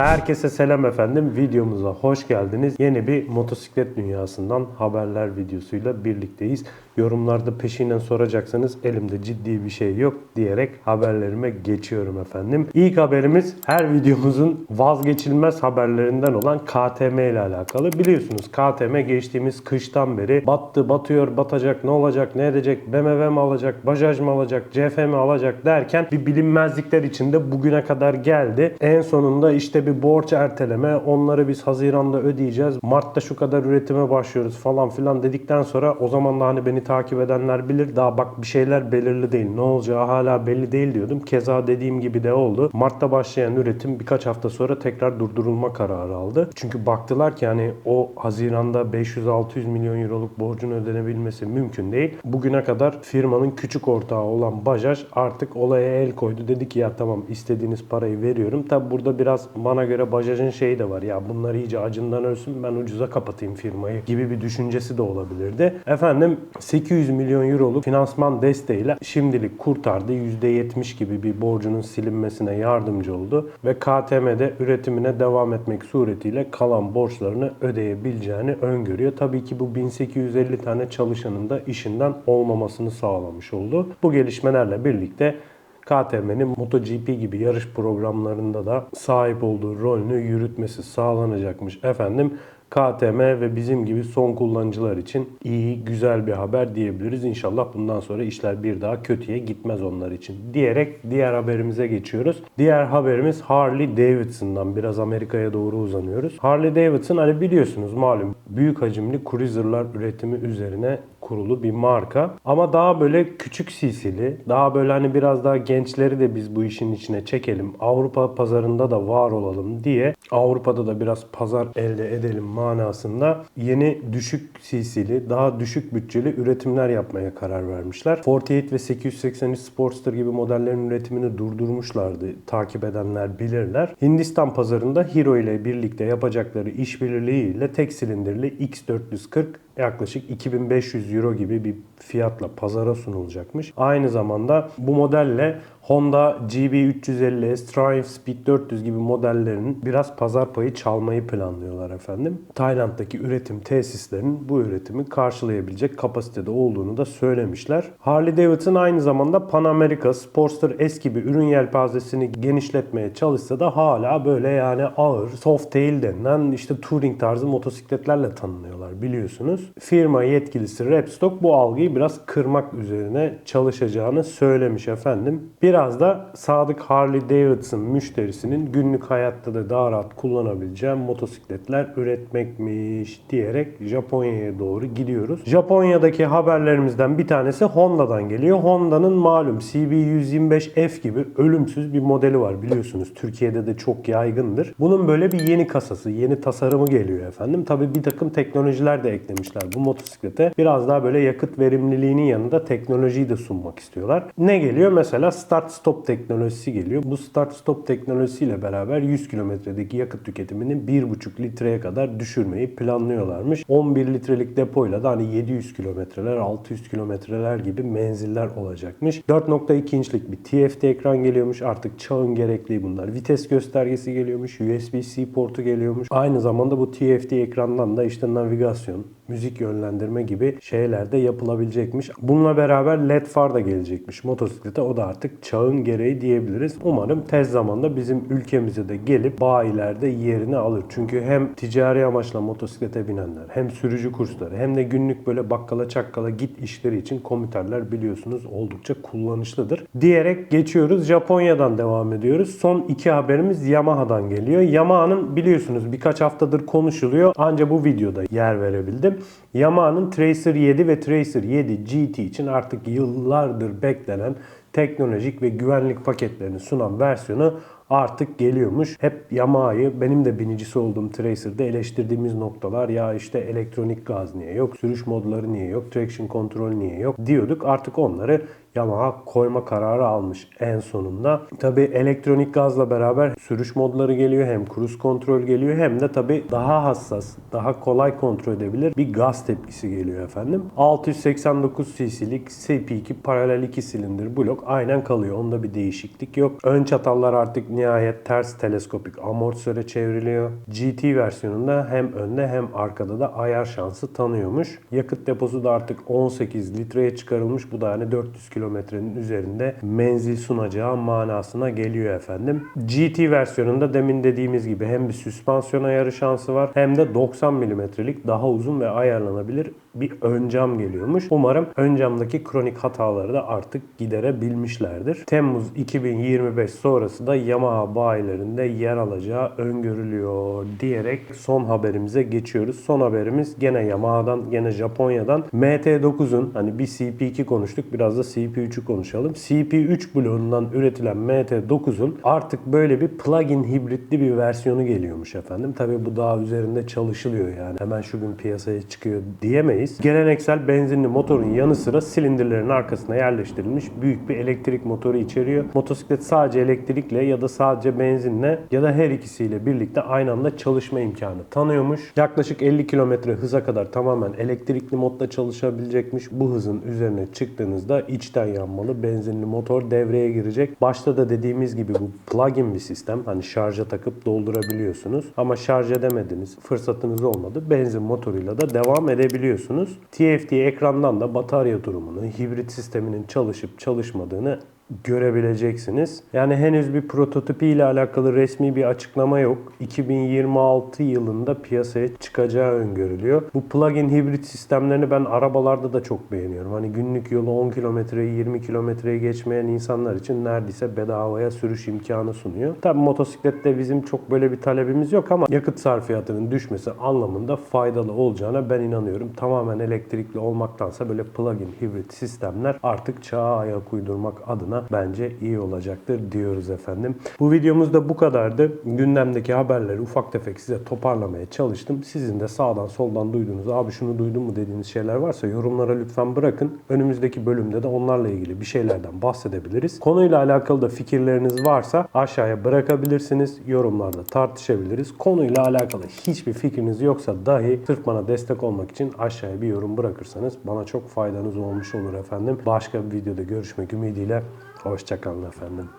Herkese selam efendim. Videomuza hoş geldiniz. Yeni bir motosiklet dünyasından haberler videosuyla birlikteyiz. Yorumlarda peşinden soracaksanız elimde ciddi bir şey yok diyerek haberlerime geçiyorum efendim. İlk haberimiz her videomuzun vazgeçilmez haberlerinden olan KTM ile alakalı. Biliyorsunuz KTM geçtiğimiz kıştan beri battı, batıyor, batacak, ne olacak, ne edecek, BMW mi alacak, Bajaj mı alacak, CF mi alacak derken bir bilinmezlikler içinde bugüne kadar geldi. En sonunda işte bir borç erteleme, onları biz Haziran'da ödeyeceğiz, Mart'ta şu kadar üretime başlıyoruz falan filan dedikten sonra o zaman da hani beni takip edenler bilir daha bak bir şeyler belirli değil. Ne olacağı hala belli değil diyordum. Keza dediğim gibi de oldu. Mart'ta başlayan üretim birkaç hafta sonra tekrar durdurulma kararı aldı. Çünkü baktılar ki hani o Haziran'da 500-600 milyon euroluk borcun ödenebilmesi mümkün değil. Bugüne kadar firmanın küçük ortağı olan Bajaj artık olaya el koydu. Dedi ki ya tamam istediğiniz parayı veriyorum. Tabi burada biraz bana göre Bajaj'ın şeyi de var. Ya bunlar iyice acından ölsün ben ucuza kapatayım firmayı gibi bir düşüncesi de olabilirdi. Efendim 800 milyon euroluk finansman desteğiyle şimdilik kurtardı. %70 gibi bir borcunun silinmesine yardımcı oldu ve KTM'de üretimine devam etmek suretiyle kalan borçlarını ödeyebileceğini öngörüyor. Tabii ki bu 1850 tane çalışanın da işinden olmamasını sağlamış oldu. Bu gelişmelerle birlikte KTM'nin MotoGP gibi yarış programlarında da sahip olduğu rolünü yürütmesi sağlanacakmış efendim. KTM ve bizim gibi son kullanıcılar için iyi, güzel bir haber diyebiliriz. İnşallah bundan sonra işler bir daha kötüye gitmez onlar için. Diyerek diğer haberimize geçiyoruz. Diğer haberimiz Harley Davidson'dan biraz Amerika'ya doğru uzanıyoruz. Harley Davidson hani biliyorsunuz malum büyük hacimli cruiser'lar üretimi üzerine kurulu bir marka. Ama daha böyle küçük CC'li, daha böyle hani biraz daha gençleri de biz bu işin içine çekelim. Avrupa pazarında da var olalım diye Avrupa'da da biraz pazar elde edelim manasında yeni düşük CC'li, daha düşük bütçeli üretimler yapmaya karar vermişler. 48 ve 883 Sportster gibi modellerin üretimini durdurmuşlardı. Takip edenler bilirler. Hindistan pazarında Hero ile birlikte yapacakları işbirliğiyle tek silindirli X440 yaklaşık 2500 euro gibi bir fiyatla pazara sunulacakmış. Aynı zamanda bu modelle Honda GB350S, Triumph Speed 400 gibi modellerinin biraz pazar payı çalmayı planlıyorlar efendim. Tayland'daki üretim tesislerinin bu üretimi karşılayabilecek kapasitede olduğunu da söylemişler. Harley Davidson aynı zamanda Pan America, Sportster S gibi ürün yelpazesini genişletmeye çalışsa da hala böyle yani ağır, soft tail denilen işte touring tarzı motosikletlerle tanınıyorlar biliyorsunuz. Firma yetkilisi Repstock bu algıyı biraz kırmak üzerine çalışacağını söylemiş efendim. Biraz da sadık Harley Davidson müşterisinin günlük hayatta da daha rahat kullanabileceği motosikletler üretmekmiş diyerek Japonya'ya doğru gidiyoruz. Japonya'daki haberlerimizden bir tanesi Honda'dan geliyor. Honda'nın malum CB125F gibi ölümsüz bir modeli var biliyorsunuz. Türkiye'de de çok yaygındır. Bunun böyle bir yeni kasası, yeni tasarımı geliyor efendim. Tabi bir takım teknolojiler de eklemişler bu motosiklete. Biraz daha böyle yakıt verimliliğinin yanında teknolojiyi de sunmak istiyorlar. Ne geliyor? Mesela start stop teknolojisi geliyor. Bu start stop teknolojisiyle beraber 100 kilometredeki yakıt tüketimini 1,5 litreye kadar düşürmeyi planlıyorlarmış. 11 litrelik depoyla da hani 700 kilometreler, 600 kilometreler gibi menziller olacakmış. 4.2 inçlik bir TFT ekran geliyormuş. Artık çağın gerekli bunlar. Vites göstergesi geliyormuş. USB-C portu geliyormuş. Aynı zamanda bu TFT ekrandan da işte navigasyon, müzik yönlendirme gibi şeyler de yapılabilecekmiş. Bununla beraber LED far da gelecekmiş motosiklete. O da artık çağın gereği diyebiliriz. Umarım tez zamanda bizim ülkemize de gelip bayilerde yerini alır. Çünkü hem ticari amaçla motosiklete binenler, hem sürücü kursları, hem de günlük böyle bakkala çakkala git işleri için komüterler biliyorsunuz oldukça kullanışlıdır. Diyerek geçiyoruz. Japonya'dan devam ediyoruz. Son iki haberimiz Yamaha'dan geliyor. Yamaha'nın biliyorsunuz birkaç haftadır konuşuluyor. Ancak bu videoda yer verebildim. Yamaha'nın Tracer 7 ve Tracer 7 GT için artık yıllardır beklenen teknolojik ve güvenlik paketlerini sunan versiyonu artık geliyormuş. Hep Yamaha'yı benim de binicisi olduğum Tracer'da eleştirdiğimiz noktalar ya işte elektronik gaz niye yok, sürüş modları niye yok, traction control niye yok diyorduk. Artık onları Yamaha koyma kararı almış en sonunda. Tabi elektronik gazla beraber sürüş modları geliyor. Hem cruise kontrol geliyor hem de tabi daha hassas, daha kolay kontrol edebilir bir gaz tepkisi geliyor efendim. 689 cc'lik SP2 paralel 2 silindir blok aynen kalıyor. Onda bir değişiklik yok. Ön çatallar artık nihayet ters teleskopik amortisöre çevriliyor. GT versiyonunda hem önde hem arkada da ayar şansı tanıyormuş. Yakıt deposu da artık 18 litreye çıkarılmış. Bu da hani 400 kilometrenin üzerinde menzil sunacağı manasına geliyor efendim. GT versiyonunda demin dediğimiz gibi hem bir süspansiyon ayarı şansı var hem de 90 milimetrelik daha uzun ve ayarlanabilir bir ön cam geliyormuş. Umarım ön camdaki kronik hataları da artık giderebilmişlerdir. Temmuz 2025 sonrası da Yamaha bayilerinde yer alacağı öngörülüyor diyerek son haberimize geçiyoruz. Son haberimiz gene Yamaha'dan gene Japonya'dan MT9'un hani bir CP2 konuştuk biraz da CP3'ü konuşalım. CP3 bloğundan üretilen MT9'un artık böyle bir plug-in hibritli bir versiyonu geliyormuş efendim. Tabi bu daha üzerinde çalışılıyor yani. Hemen şu gün piyasaya çıkıyor diyemeyiz. Geleneksel benzinli motorun yanı sıra silindirlerin arkasına yerleştirilmiş büyük bir elektrik motoru içeriyor. Motosiklet sadece elektrikle ya da sadece benzinle ya da her ikisiyle birlikte aynı anda çalışma imkanı tanıyormuş. Yaklaşık 50 km hıza kadar tamamen elektrikli modda çalışabilecekmiş. Bu hızın üzerine çıktığınızda içten yanmalı benzinli motor devreye girecek. Başta da dediğimiz gibi bu plug-in bir sistem. Hani şarja takıp doldurabiliyorsunuz. Ama şarj edemediniz, fırsatınız olmadı. Benzin motoruyla da devam edebiliyorsunuz. TFT ekrandan da batarya durumunu, hibrit sisteminin çalışıp çalışmadığını görebileceksiniz. Yani henüz bir prototipi ile alakalı resmi bir açıklama yok. 2026 yılında piyasaya çıkacağı öngörülüyor. Bu plug-in hibrit sistemlerini ben arabalarda da çok beğeniyorum. Hani günlük yolu 10 kilometreyi 20 kilometreye geçmeyen insanlar için neredeyse bedavaya sürüş imkanı sunuyor. Tabi motosiklette bizim çok böyle bir talebimiz yok ama yakıt sarfiyatının düşmesi anlamında faydalı olacağına ben inanıyorum. Tamamen elektrikli olmaktansa böyle plug-in hibrit sistemler artık çağa ayak uydurmak bence iyi olacaktır diyoruz efendim. Bu videomuz da bu kadardı. Gündemdeki haberleri ufak tefek size toparlamaya çalıştım. Sizin de sağdan soldan duyduğunuz abi şunu duydun mu dediğiniz şeyler varsa yorumlara lütfen bırakın. Önümüzdeki bölümde de onlarla ilgili bir şeylerden bahsedebiliriz. Konuyla alakalı da fikirleriniz varsa aşağıya bırakabilirsiniz. Yorumlarda tartışabiliriz. Konuyla alakalı hiçbir fikriniz yoksa dahi sırf bana destek olmak için aşağıya bir yorum bırakırsanız bana çok faydanız olmuş olur efendim. Başka bir videoda görüşmek ümidiyle. Hoşçakalın efendim.